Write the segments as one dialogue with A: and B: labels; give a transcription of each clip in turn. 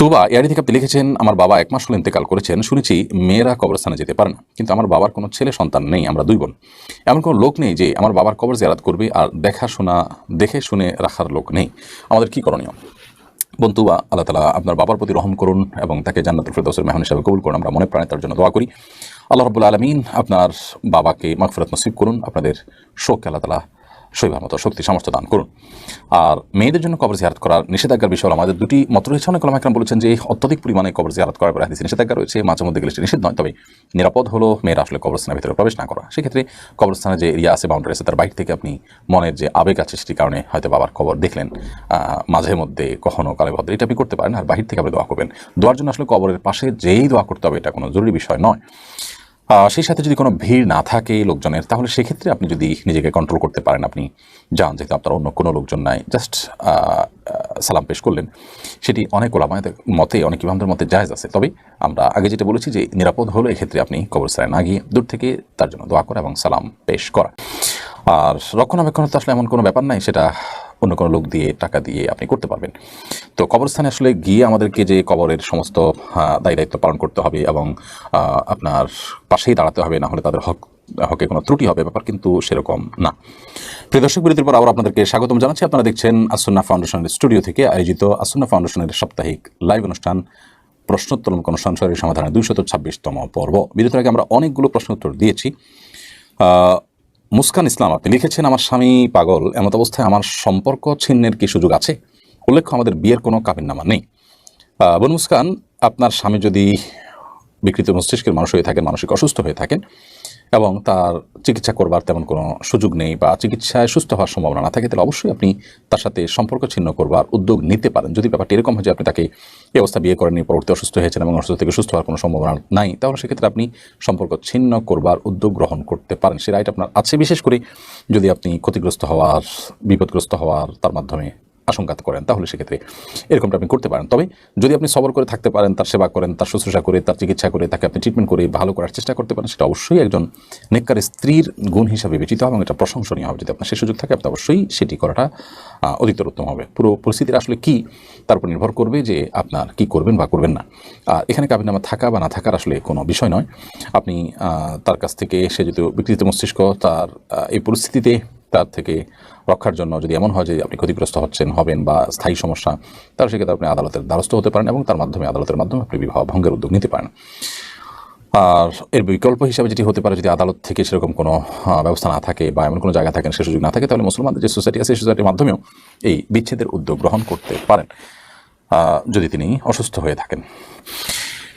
A: তোবা এআরি থেকে আপনি লিখেছেন, আমার বাবা এক মাস হল ইন্তেকাল করেছেন, শুনেছি মেয়েরা কবরস্থানে যেতে পারে না। কিন্তু আমার বাবার কোনো ছেলে সন্তান নেই, আমরা দুই বোন। এমন কোনো লোক নেই যে আমার বাবার কবর জিয়ারাত করবে আর দেখাশোনা, দেখে শুনে রাখার লোক নেই। আমাদের কি করণীয়? বন্ধুবা আল্লাহ তালা আপনার বাবার প্রতি রহম করুন এবং তাকে জান্নাতুল ফেরদৌসের মেহমান হিসাবে কবুল করুন। আমরা মনে প্রাণে তার জন্য দোয়া করি। আল্লাহ রবুল্লা আলমিন আপনার বাবাকে মাগফিরাত নসিব করুন। আপনাদের শোককে আল্লাহ তালা শৈবার মতো শক্তি, সামর্থ্য দান করুন। আর মেয়েদের জন্য কবর জিয়ারত করার নিষেধাজ্ঞার বিষয় আমাদের দুটি মত রয়েছে। অনেক একরাম বলেছেন যে অত্যধিক পরিমাণে কবর জিয়ারত করার পরে হাদিসে নিষেধাজ্ঞা রয়েছে। মাঝে মধ্যে গেলে সেটা নিষেধ নয়। তবে নিরাপদ হলো মেয়েরা আসলে কবরস্থানের ভিতরে প্রবেশ না করা। সেক্ষেত্রে কবরস্থানে যে এরিয়া আছে বাউন্ডারি আছে, তার বাইরে থেকে আপনি মনের যে আবেগ আছে, সেটির কারণে হয়তো বাবার কবর দেখলেন। মাঝে মধ্যে কখনো কালে ভদ্র এটা আপনি করতে পারেন। আর বাহির থেকে আপনি দোয়া করবেন। দোয়ার জন্য আসলে কবরের পাশে যেই দোয়া করতে হবে, এটা কোনো জরুরি বিষয় নয়। সেই সাথে যদি কোনো ভিড় না থাকে লোকজনের, তাহলে সেক্ষেত্রে আপনি যদি নিজেকে কন্ট্রোল করতে পারেন, আপনি যান, যেহেতু আপনার অন্য কোনো লোকজন নাই। জাস্ট সালাম পেশ করলেন। সেটি অনেক ওলামায় মতে, অনেক ইমামদের মতে জায়েজ আছে। তবে আমরা আগে যেটা বলেছি যে, নিরাপদ হলো এক্ষেত্রে আপনি কবরস্থানে না গিয়ে দূর থেকে তার জন্য দোয়া করা এবং সালাম পেশ করা। আর রক্ষণাবেক্ষণ তো আসলে এমন কোনো ব্যাপার নাই, সেটা অন্য কোনো লোক দিয়ে টাকা দিয়ে আপনি করতে পারবেন। তো কবরস্থানে আসলে গিয়ে আমাদেরকে যে কবরের সমস্ত দায় দায়িত্ব পালন করতে হবে এবং আপনার পাশেই দাঁড়াতে হবে, না হলে তাদের হক, হকে কোনো ত্রুটি হবে, ব্যাপার কিন্তু সেরকম না। প্রিয় দর্শক, বিরতির পর আবার আপনাদেরকে স্বাগতম জানাচ্ছি। আপনারা দেখছেন আসন্না ফাউন্ডেশনের স্টুডিও থেকে আয়োজিত আসন্না ফাউন্ডেশনের সাপ্তাহিক লাইভ অনুষ্ঠান প্রশ্নোত্তরমূলক অনুষ্ঠান শহরের সমাধানের দুইশত ছাব্বিশতম পর্ব। বিরতির আগে আমরা অনেকগুলো প্রশ্ন উত্তর দিয়েছি মুস্কান ইসলাম, আপনি লিখেছেন, আমার স্বামী পাগল, এমত অবস্থায় আমার সম্পর্ক ছিন্নের কি সুযোগ আছে? উল্লেখ্য, আমাদের বিয়ের কোনো কাবিননামা নেই। বোন মুস্কান, আপনার স্বামী যদি বিকৃত মস্তিষ্কের মানুষ হয়ে থাকেন, মানসিক অসুস্থ হয়ে থাকেন এবং তার চিকিৎসা করবার তেমন কোনো সুযোগ নেই বা চিকিৎসায় সুস্থ হওয়ার সম্ভাবনা না থাকে, তাহলে অবশ্যই আপনি তার সাথে সম্পর্ক ছিন্ন করবার উদ্যোগ নিতে পারেন। যদি ব্যাপারটা এরকম হয় যে আপনি তাকে এই অবস্থা বিয়ে করেননি পরবর্তী অসুস্থ হয়েছেন এবং অসুস্থ থেকে সুস্থ হওয়ার কোনো সম্ভাবনা নাই, তাহলে সেক্ষেত্রে আপনি সম্পর্ক ছিন্ন করবার উদ্যোগ গ্রহণ করতে পারেন। সে রাইট আপনার আছে। বিশেষ করে যদি আপনি ক্ষতিগ্রস্ত হওয়ার, বিপদগ্রস্ত হওয়ার তার মাধ্যমে আশঙ্কা করেন, তাহলে সেক্ষেত্রে এরকমটা আপনি করতে পারেন। তবে যদি আপনি সবর করে থাকতে পারেন, তার সেবা করেন, তার শুশ্রূষা করে, তার চিকিৎসা করে, তাকে আপনি ট্রিটমেন্ট করে ভালো করার চেষ্টা করতে পারেন, সেটা অবশ্যই একজন নেককার স্ত্রীর গুণ হিসাবে বিবেচিত এবং এটা প্রশংসনীয় হবে। যদি আপনার সে সুযোগ থাকে, আপনি অবশ্যই সেটি করাটা অধিকতর উত্তম হবে। পুরো পরিস্থিতির আসলে কি, তার উপর নির্ভর করবে যে আপনার কি করবেন বা করবেন না। আর এখানে কাবিনামা থাকা বা না থাকার আসলে কোনো বিষয় নয়। আপনি তার কাছ থেকে, সে যেহেতু বিকৃত মস্তিষ্ক, তার এই পরিস্থিতিতে তার থেকে রক্ষার জন্য যদি এমন হয় যে আপনি ক্ষতিগ্রস্ত হচ্ছেন, হবেন বা স্থায়ী সমস্যা, তাহলে সেক্ষেত্রে আপনি আদালতের দ্বারস্থ হতে পারেন এবং তার মাধ্যমে, আদালতের মাধ্যমে আপনি বিবাহ ভঙ্গের উদ্যোগ নিতে পারেন। আর এর বিকল্প হিসাবে যেটি হতে পারে, যদি আদালত থেকে সেরকম কোনো ব্যবস্থা না থাকে বা এমন কোনো জায়গা থাকেন, সে সুযোগ না থাকে, তাহলে মুসলমানদের যে সোসাইটি আছে সেই সোসাইটির মাধ্যমেও এই বিচ্ছেদের উদ্যোগ গ্রহণ করতে পারেন। যদি তিনি অসুস্থ হয়ে থাকেন।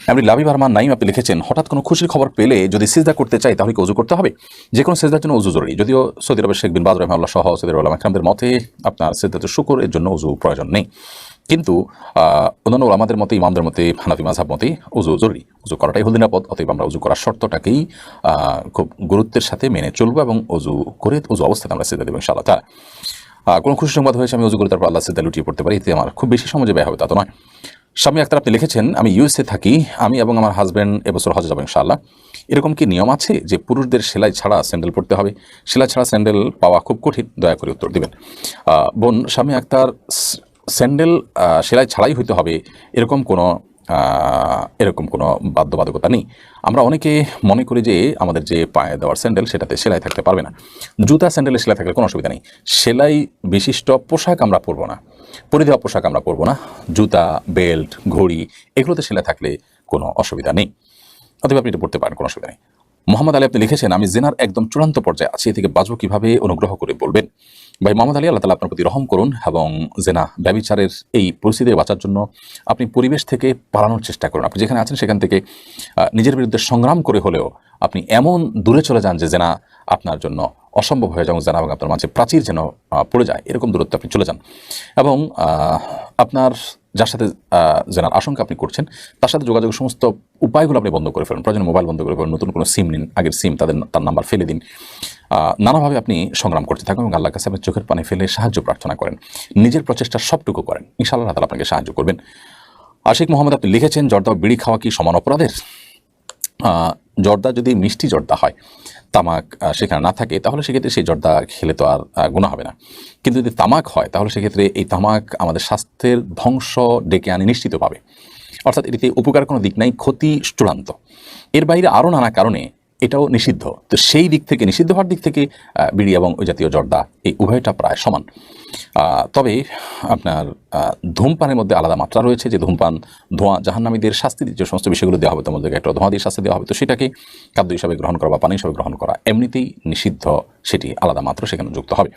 A: এমনি লাভি বারমান নাইম আপনি লিখেছেন, হঠাৎ কোনো খুশির খবর পেলে যদি সিজদা করতে চাই তাহলে কি উজু করতে হবে? যে কোনো সিজদার জন্য উজু জরুরি। যদিও সৌদি আরবের শেখ বিন বাদ রহমাল্লাহ সহ সৌদি আরব আকরামদের মতে আপনার সিজদাতে শুকুর, এর জন্য উজু প্রয়োজন নেই। কিন্তু অন্যান্য আমাদের মতে, ইমামদের মতে, হানাফি মাঝাব মতে উজু জরুরি। উজু করাটাই হল নিরাপদ, অতএব আমরা উজু করার শর্তটাকেই খুব গুরুত্বের সাথে মেনে চলবো এবং উজু করে উজু অবস্থাতে আমরা সিজদা দেবো ইনশাআল্লাহ তারা কোনো খুশি সংবাদ হয়েছে, আমি উজু করে, তারপর আল্লাহ সিদ্ধা লুটিয়ে পড়তে পারি, এতে আমার খুব বেশি সময় ব্যয় হবে তা তো নয়। স্বামী আক্তার আপনি লিখেছেন, আমি ইউএসএ থাকি, আমি এবং আমার হাজব্যান্ড এবছর হজে যাব ইনশাআল্লাহ। এরকম কি নিয়ম আছে যে পুরুষদের সেলাই ছাড়া স্যান্ডেল পরতে হবে? সেলাই ছাড়া স্যান্ডেল পাওয়া খুব কঠিন, দয়া করে উত্তর দিবেন। বোন, স্বামী আক্তার স্যান্ডেল সেলাই ছাড়াই হইতে হবে, এরকম কোনো এরকম কোনো বাধ্যবাধকতা নেই। আমরা অনেকে মনে করি যে আমাদের যে পায়ে দেওয়ার স্যান্ডেল, সেটাতে সেলাই থাকতে পারবে না। জুতা স্যান্ডেলে সেলাই থাকলে কোনো অসুবিধা নেই। সেলাই বিশিষ্ট পোশাক আমরা পরবো না। পরে দেওয়া পোশাক আমরা পরবো না। জুতা, বেল্ট, ঘড়ি, এগুলোতে সেলাই থাকলে কোনো অসুবিধা নেই। অথবা আপনি এটা পড়তে পারেন, কোনো অসুবিধা নেই। মোহাম্মদ আলী আপনি লিখেছেন, আমি জেনার একদম চূড়ান্ত পর্যায়ে আছি, এ থেকে বাঁচবো কীভাবে অনুগ্রহ করে বলবেন। ভাই মোহাম্মদ আলী, আল্লাহ তালা আপনার প্রতি রহম করুন এবং জেনা ব্যবিচারের এই পরিস্থিতি বাঁচার জন্য আপনি পরিবেশ থেকে পালানোর চেষ্টা করুন। আপনি যেখানে আছেন সেখান থেকে নিজের বিরুদ্ধে সংগ্রাম করে হলেও আপনি এমন দূরে চলে যান যে জেনা আপনার জন্য অসম্ভব হয়ে যেমন জানা এবং আপনার মাঝে প্রাচীর যেন পড়ে যায়, এরকম দূরত্বে আপনি চলে যান। এবং আপনার যার সাথে জানার আশঙ্কা আপনি করছেন, তার সাথে যোগাযোগের সমস্ত উপায়গুলো আপনি বন্ধ করে ফেলুন। প্রয়োজনে মোবাইল বন্ধ করে ফেলুন, নতুন কোনো সিম নিন, আগের সিম তাদের, তার নাম্বার ফেলে দিন। নানাভাবে আপনি সংগ্রাম করতে থাকুন এবং আল্লাহর কাছে আপনি চোখের পানি ফেলে সাহায্য প্রার্থনা করেন। নিজের প্রচেষ্টা সবটুকু করেন। ইনশাআল্লাহ তালা আপনাকে সাহায্য করবেন। আশিক মোহাম্মদ, আপনি লিখেছেন, জর্দা বিড়ি খাওয়া কি সমান অপরাধের? জর্দা যদি মিষ্টি জর্দা হয়, তামাক সেখানে না থাকে, তাহলে সেক্ষেত্রে সেই জর্দা খেলে তো আর গুণা হবে না। কিন্তু যদি তামাক হয়, তাহলে সেক্ষেত্রে এই তামাক আমাদের স্বাস্থ্যের ধ্বংস ডেকে আনে নিশ্চিতভাবে অর্থাৎ এটিতে উপকার কোনো দিক নাই, ক্ষতি চূড়ান্ত। এর বাইরে আরও নানা কারণে এটাও নিষিদ্ধ। তো সেই দিক থেকে, নিষিদ্ধ হওয়ার দিক থেকে বিড়ি এবং ওই জাতীয় জর্দা এই উভয়টা প্রায় সমান। তবে আপনার ধূমপানের মধ্যে আলাদা মাত্রা রয়েছে যে ধূমপান, ধোঁয়া, জাহান্নামীদের শাস্তি যে সমস্ত বিষয়গুলো দেওয়া হবে মধ্যে একটা ধোঁয়া দিয়ে শাস্তি দেওয়া হবে। তো সেটাকে খাদ্য হিসাবে গ্রহণ করা বা পানি হিসাবে গ্রহণ করা এমনিতেই নিষিদ্ধ, সেটি আলাদা মাত্রা সেখানে যুক্ত হবে।